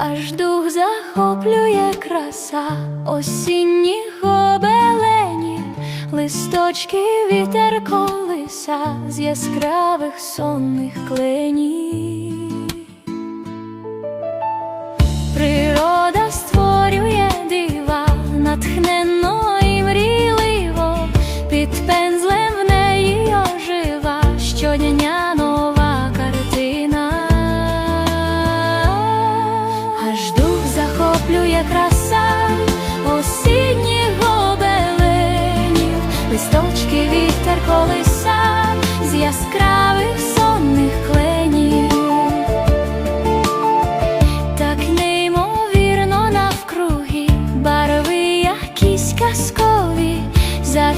аж дух захоплює краса осінні гобелені, листочки вітер колиса з яскравих сонних кленів. є краса осінніх гобеленів, листочки вітер колеса, з яскравих сонних кленів, так неймовірно навкруги, барви якісь казкові. За